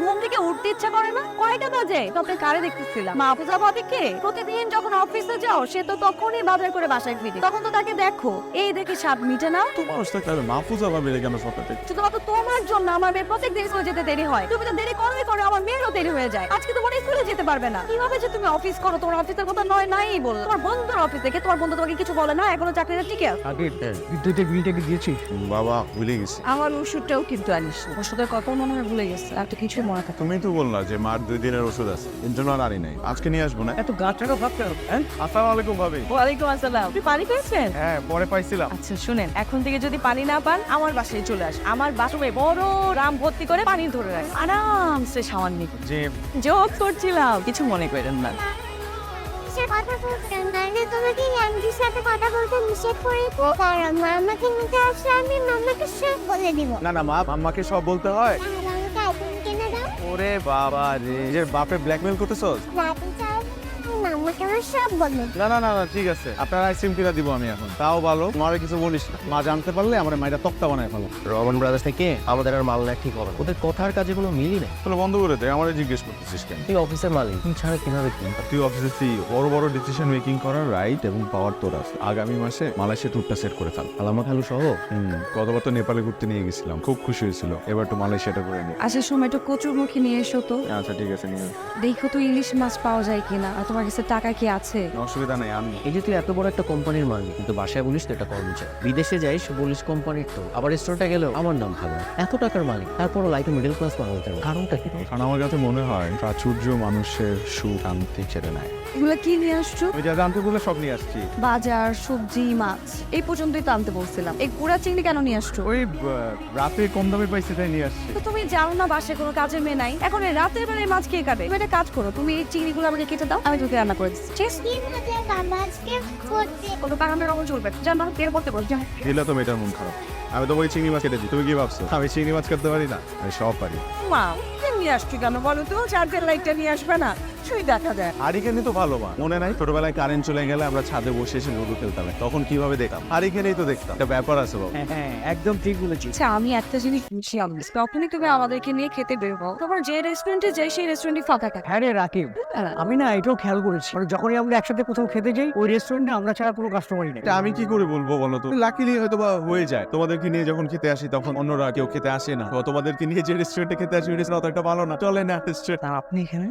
ঘুম থেকে উঠতে ইচ্ছা করে না। কয়টা বাজে? তবে কারে দেখতেছিলাম। মাহফুজা ভাবিকে প্রতিদিন যখন অফিসে যাও সে তো তখনই বাজার করে বাসায় ফিরে। তখন তো তাকে দেখো। এই দেখে স্বাদ মিটে না? তো মানুষ থাকতে হবে মাহফুজা ভাবে কেন সকালে শুধুমাত্র তোমার জন্য আমার মেয়ে প্রত্যেক দিন স্কুলে যেতে দেরি হয়। তুমি তো দেরি করোই করো আমার মেয়েরও দেরি হয়ে যায়। আজকে তোমার স্কুলে যেতে পারবে না। কীভাবে যে তুমি অফিস করো? তোমার অফিসের কথা নয় নাই বল। তোমার বন্ধুর অফিস থেকে তোমার বন্ধু তোমাকে কিছু বলে না? এখনও চাকরিটা টিকে আছে? আগে বিদ্যুতের বিলটা কি দিয়েছিস? বাবা ভুলে গেছি। আমার ওষুধটাও কিন্তু আনিস ওষুধের কথা মনে হয় ভুলে গেছে। আর তো কিছু মনে থাকে তুমি তো বললা যে মার দুই দিনের ওষুধ আছে এর জন্য আর আনি নাই। আজকে নিয়ে আসব না? এত গা টাকা ভাবতে হবে হ্যাঁ? আসসালামু আলাইকুম ভাবি। ওয়ালাইকুম আসসালাম। আপনি পানি পেয়েছেন? হ্যাঁ পরে পাইছিলাম। আচ্ছা শুনেন এখন থেকে যদি পানি না পান আমার বাসায় চলে আস। আমার বাথরুমে বড় রাম ভর্তি করে পানি ধরে রাখ। আরামসে সামান্য যে যোগ করছিলাম। কিছু মনে করেন না। কথা বলতাম নাহলে তোমাকে আন্টির সাথে কথা বলতে নিষেধ করে। কারণ মামাকে নিতে আসলে আমি মামাকে সব বলে দিব। না না মা আম্মাকে সব বলতে হয়। ওরে বাবা রে। নিজের বাপে ব্ল্যাকমেল করতেছস? রাতে চাই মামাকে আমার সব বলে। না না না না ঠিক আছে। আপনার আইসক্রিম কিনা দিব আমি এখন। তাও ভালো। মারে কিছু বলিস না। মা জানতে পারলে আমার মাইটা তক্তা বানায় ফেলো। রমন ব্রাদার্স থেকে আমাদের আর মাল নেওয়া ঠিক হবে ওদের কথার কাজে কোনো মিলই নেই। তাহলে বন্ধ করে দে আমারে জিজ্ঞেস করতেছিস কেন? তুই অফিসের মালিক। তুই ছাড়া কীভাবে কি তুই অফিসে সিইও বড় বড় ডিসিশন মেকিং করার রাইট এবং পাওয়ার তোর আছে। আগামী মাসে মালয়েশিয়া ট্যুরটা সেট করে ফেল। আলামা খালু সহ? হুম গতবার তো নেপালে ঘুরতে নিয়ে গেছিলাম। খুব খুশি হয়েছিল। এবার তো মালয়েশিয়াটা করে নি। আসার সময় একটু কচুর মুখে নিয়ে এসো তো। আচ্ছা ঠিক আছে নিয়ে দেখো তো ইলিশ মাছ পাওয়া যায় কিনা। আর তোমার কাছে টাকা কি আছে? অসুবিধা নেই আমি। এই যে তুই এত বড় একটা কোম্পানির মালিক কিন্তু বাসায় বলিস তো এটা কর্মচারী। বিদেশে যাইস বলিস কোম্পানির তো। আবার রেস্টুরেন্টে গেলেও আমার নাম ভালো এত টাকার মালিক তারপরও লাইক মিডল ক্লাস মানুষ কারণটা কি কারণ আমার কাছে মনে হয় প্রাচুর্য মানুষের সুখ শান্তি ছেড়ে নেয় এগুলো কি নিয়ে আসছো? আমি যা জানতে বলে সব নিয়ে আসছি। বাজার সবজি মাছ এই পর্যন্তই তো আনতে বলছিলাম। এই পুরা চিংড়ি কেন নিয়ে আসছো? ওই আহ, রাতে কম দামে পাইছি তাই নিয়ে আসছি। তো তুমি জানো না বাসে কোনো কাজের মেয়ে নাই? এখন এই রাতের বেলায় মাছ কে কাটে তুমি একটা কাজ করো তুমি এই চিংড়িগুলো আমাকে কেটে দাও আমি তোকে রান্না করে দিচ্ছি ঠিক আছে? কি মজা বাবা আজকে করতে কোনো কারণে রকম চলবে যেন। না বের করতে যাও। দিলে তো মেয়েটার মন খারাপ। আমি তো ওই চিংড়ি মাছ কেটেছি তুমি কি ভাবছ? আমি চিংড়ি মাছ করতে পারি না। আমি সব পারি। নিয়ে আসছি কেন বলো তো? চার্জের লাইটটা নিয়ে আসবে না। দেখা যায় হারিকেনে তো ভালো মা। মনে নাই ছোটবেলায় কারেন্ট চলে গেলে আমরা ছাদে বসে এসে লুডো খেলতাম। তখন কীভাবে দেখতাম? হারিকেনেই তো দেখতাম। একটা ব্যাপার আছে বাবা। হ্যাঁ হ্যাঁ একদম ঠিক বলেছিস। আচ্ছা আমি একটা জিনিস বুঝি আমি তখনই তুমি আমাদেরকে নিয়ে খেতে বের হও। তারপর যে রেস্টুরেন্টে যাই সেই রেস্টুরেন্টে ফাঁকা থাকে। হ্যাঁ রে রাকিব আমি না এটাও খেয়াল করেছি। মানে যখনই আমরা একসাথে কোথাও খেতে যাই ওই রেস্টুরেন্টে আমরা ছাড়া কোনো কাস্টমারই নেই। এটা আমি কি করে বলব বলো তো? লাকিলি হয়তো বা হয়ে যায়। তোমাদেরকে নিয়ে যখন খেতে আসি তখন অন্যরা কেউ খেতে আসে না। তো তোমাদেরকে নিয়ে যে রেস্টুরেন্টে খেতে আসি ওই রেস্টুরেন্ট একটা ভালো না। চলে না আর আপনি এখানে?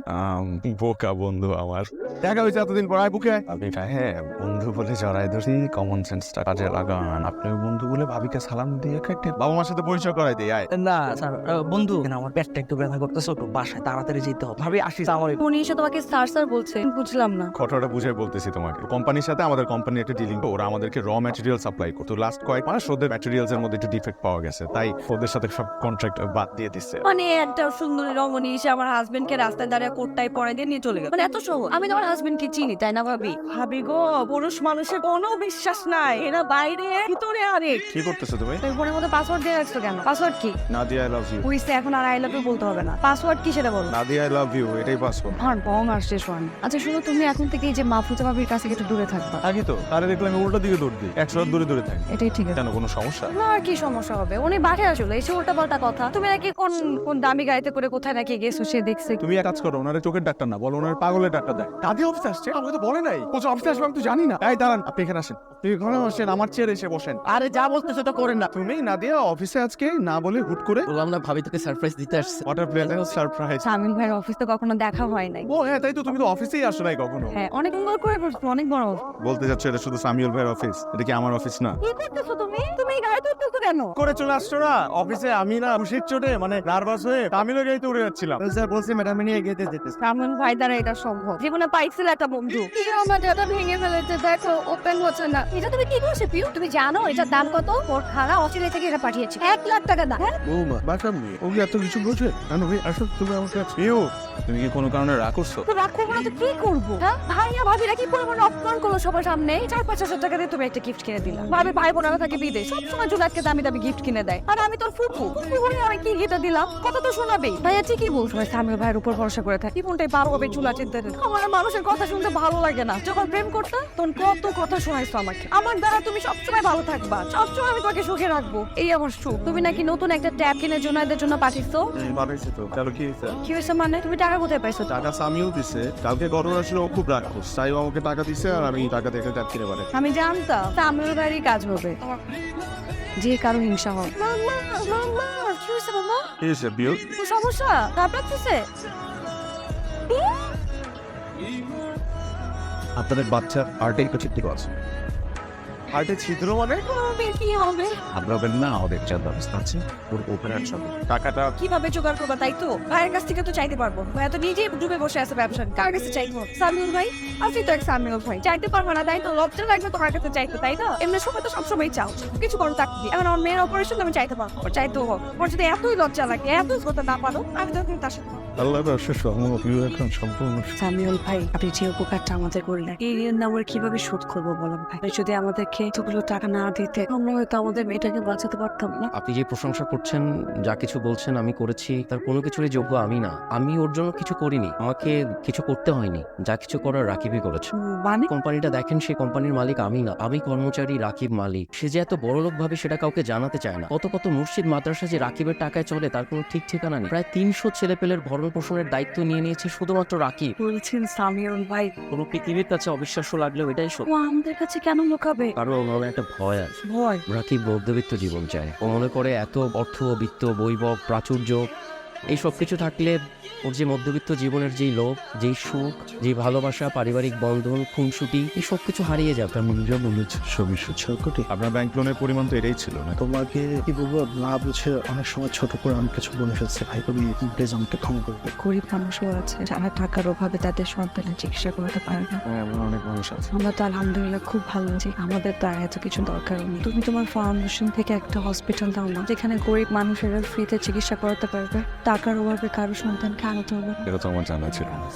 বোকা বন্ধু আমার। দেখা হয়েছে এতদিন পর আয় বুকে আমি হ্যাঁ বন্ধু বলে জড়াই ধরি কমন সেন্সটা কাজে লাগান। আপনি বন্ধু বলে ভাবিকে সালাম দিয়ে একটা বাবা মার সাথে পরিচয় করাই দিই আয়। না স্যার বন্ধু আমার পেটটা একটু ব্যথা করতেছে তো বাসায় তাড়াতাড়ি যেতে হবে। ভাবি আসি আমার উনি এসে তোমাকে স্যার স্যার বলছে বুঝলাম না। ঘটনাটা বুঝে বলতেছি তোমাকে। কোম্পানির সাথে আমাদের কোম্পানি একটা ডিলিং ওরা আমাদেরকে র ম্যাটেরিয়াল সাপ্লাই করতো লাস্ট কয়েক মাস ওদের ম্যাটেরিয়ালস এর মধ্যে একটু ডিফেক্ট পাওয়া গেছে তাই ওদের সাথে সব কন্ট্রাক্ট বাদ দিয়ে দিচ্ছে। মানে একটা সুন্দরী রমণী এসে আমার হাজবেন্ডকে রাস্তায় দাঁড়িয়ে কোটটাই পরে দিয়ে নিয়ে চলে গেল। মানে এত সহজ। আমি তোমার হাজবেন্ডকে চিনি তাই না ভাবি? ভাবি গো পুরুষ মানুষের কোনো বিশ্বাস নাই। এরা বাইরে ভিতরে আরেক কি করতেছো তুমি? তুমি ফোনের মধ্যে পাসওয়ার্ড দিয়ে রাখছো কেন? পাসওয়ার্ড কি? নাদিয়া আই লাভ ইউ বুঝতে এখন আর আই লাভ ইউ বলতে হবে না। পাসওয়ার্ড কি সেটা বলো? নাদিয়া আই লাভ ইউ এটাই পাসওয়ার্ড বম আর শেষ হয় না আচ্ছা শুনো তুমি এখন থেকে এই যে মাহফুজা ভাবির কাছে একটু দূরে থাকবা। আগে তো তারে দেখলে আমি উল্টো দিকে দৌড় দিই একশো দূরে দূরে থাকি। এটাই ঠিক আছে। কেন কোনো সমস্যা? না আর কি সমস্যা হবে? উনি বাঠে আসলে এসে উল্টা পাল্টা কথা। তুমি নাকি কোন কোন দামি গাড়িতে করে কোথায় নাকি গেছো সে দেখছে। তুমি এক কাজ করো ওনারে চোখের ডাক্তার না বলো ওনার পাগলের ডাক্তার দেয়। দাদি অফিসে আসছে আমাকে তো বলে নাই। ও অফিসে আসবে আমি তো জানি না। এই দাঁড়ান আপনি এখানে আসেন। আপনি এখানে আসেন আমার চেয়ারে এসে বসেন। আরে যা বলতেছে তো করেন না। তুমি নাদিয়া অফিসে আজকে না বলে হুট করে বললাম না ভাবি তোকে সারপ্রাইজ দিতে আসছে। ওয়াটার প্লেয়ার সারপ্রাইজ শামিল ভাইয়ের অফিস তো কখনো দেখা হয় নাই। ও হ্যাঁ তাই তো তুমি তো অফিসেই আসো নাই কখনো। হ্যাঁ অনেক সুন্দর করে করছ অনেক বড়। বলতে যাচ্ছ এটা শুধু সামিউল ভাইয়ের অফিস এটা কি আমার অফিস না? কি করতেছো তুমি? তুমি এই গাড়িতে উঠতেছো কেন? করে চলে আসছো না। অফিসে আমি না খুশির চোটে মানে নার্ভাস হয়ে তামিলও গাড়িতে উড়ে যাচ্ছিলাম স্যার বলছি ম্যাডাম নিয়ে গেতে যেতে। ভাই দ্বারা এটা সম্ভব। জীবনে পাইছিল একটা বন্ধু। আমার ভেঙে ফেলেছে দেখো ওপেন হচ্ছে না। এটা তুমি কি করছ পিউ? তুমি জানো এটার দাম কত? ওর খালা অস্ট্রেলিয়া থেকে এটা পাঠিয়েছে। এক লাখ টাকা দাম। হ্যাঁ? বৌমা ও কি এত কিছু বোঝে কেন ভাই আসো তুমি আমার কাছে তুমি কি কোনো কারণে রাগ করছ? তো রাগ করব না তো কি করব? হ্যাঁ? ভাইয়া ভাবিরা কি পরিমাণে অপমান করল সবার সামনে। চার পাঁচ হাজার টাকা দিয়ে তুমি একটা গিফট কিনে দিলাম ভাবি ভাই বোনেরা থাকে বিদেশ। সবসময় জুলাইটকে দামি দামি গিফট কিনে দেয়। আর আমি তোর ফুপু। ফুপু আমি কি গিফট দিলাম? কত তো শোনাবেই। ভাইয়া ঠিকই বলছো ভাই সামির ভাইয়ের উপর ভরসা করে থাকি। জীবনটাই পারব হবে চুলা চিনতে আমার মানুষের কথা শুনতে ভালো লাগে না। যখন প্রেম করতে তখন কত কথা শোনাইছো আমাকে। আমার দ্বারা তুমি সবসময় ভালো থাকবা। সবসময় আমি তোমাকে সুখে রাখব। এই আমার সুখ। তুমি নাকি নতুন একটা ট্যাব কিনে জন্য এদের জন্য পাঠিয়েছো তো। কি হয়েছে? কি হয়েছে মানে? তুমি টাকা কোথায় পাইছো? টাকা সামিও দিছে। কালকে ঘটনা ছিল ও খুব রাগ করছে তাই আমাকে টাকা দিছে আর আমি টাকা দিয়ে ট্যাব কিনে পারে আমি জানতাম তামিল বাড়ি কাজ হবে। যে কারও হিংসা হয়। কি হয়েছে সমস্যা? খারাপ লাগতেছে আপনাদের বাচ্চা আর্টের কিছু ঠিক আছে। হার্টে ছিদ্র মানে? হবে কি হবে? আপনাদের না যা ব্যবস্থা আছে ওর অপারেশন টাকাটা কীভাবে জোগাড় করবা তাই তো? ভাইয়ের কাছ থেকে তো চাইতে পারব। ভাই তো নিজেই ডুবে বসে আছে ব্যবসা কার কাছে চাইব? সামিউল ভাই? আপনি তো এক সামিউল ভাই। চাইতে পারব না তাই তো? লজ্জা লাগবে তোমার কাছে চাইতে তাই না এমনি সময় তো সবসময় চাও। কিছু করো চাকরি এখন আমার মেয়ের অপারেশন আমি চাইতে পারব। চাইতেও হোক। ওর যদি এতই লজ্জা লাগে এতই করতে না পারো আমি তো তার সাথে এখন সম্পূর্ণ সামিউল ভাই আপনি যে উপকারটা আমাদের করলেন এই ঋণ আমরা কীভাবে শোধ করব বলেন ভাই? যদি আমাদেরকে এতগুলো টাকা না দিতে আমরা হয়তো আমাদের মেয়েটাকে বাঁচাতে পারতাম না। আপনি যে প্রশংসা করছেন যা কিছু বলছেন আমি করেছি তার কোনো কিছুরই যোগ্য আমি না। আমি ওর জন্য কিছু করিনি। আমাকে কিছু করতে হয়নি। যা কিছু করার রাকিবই করেছে। মানে? কোম্পানিটা দেখেন সেই কোম্পানির মালিক আমি না। আমি কর্মচারী রাকিব মালিক। সে যে এত বড় লোক ভাবে সেটা কাউকে জানাতে চায় না। কত কত মসজিদ মাদ্রাসা যে রাকিবের টাকায় চলে তার কোনো ঠিক ঠিকানা নেই। প্রায় তিনশো ছেলেপেলের ভরণ পোষণের দায়িত্ব নিয়ে নিয়েছে শুধুমাত্র রাকিব। বলছেন সামিউল ভাই। পৃথিবীর কাছে অবিশ্বাস্য লাগলেও এটাই সত্য। আমাদের কাছে কেন লুকাবে? কারণ ওর মনে একটা ভয় আছে। ভয়? ওরা কি মধ্যবিত্ত জীবন চায়? ও মনে করে এত অর্থ বিত্ত বৈভব প্রাচুর্য এই সব কিছু থাকলে ওর যে মধ্যবিত্ত জীবনের যেই লোভ যেই সুখ যেই ভালোবাসা পারিবারিক বন্ধন খুনসুটি এই সব কিছু হারিয়ে যাবে। তেমন যা বলেছে ছবি ছয় কোটি। আপনার ব্যাংক লোনের পরিমাণ তো এটাই ছিল না? তোমাকে কি বলব? না বুঝে অনেক সময় ছোট করে আমি কিছু বলে ফেলছি। ভাই তুমি প্লিজ আমাকে ক্ষমা করবে গরিব মানুষও আছে যারা টাকার অভাবে তাদের সন্তানের চিকিৎসা করাতে পারে না। হ্যাঁ এমন অনেক মানুষ আছে। আমরা তো আলহামদুলিল্লাহ খুব ভালো আছি। আমাদের তো আর এত কিছু দরকার নেই। তুমি তোমার ফাউন্ডেশন থেকে একটা হসপিটাল দাও না যেখানে গরিব মানুষেরা ফ্রিতে চিকিৎসা করাতে পারবে। টাকার অভাবে কারও সন্তানকে আনতে হবে। এটা তো আমার জানা ছিল না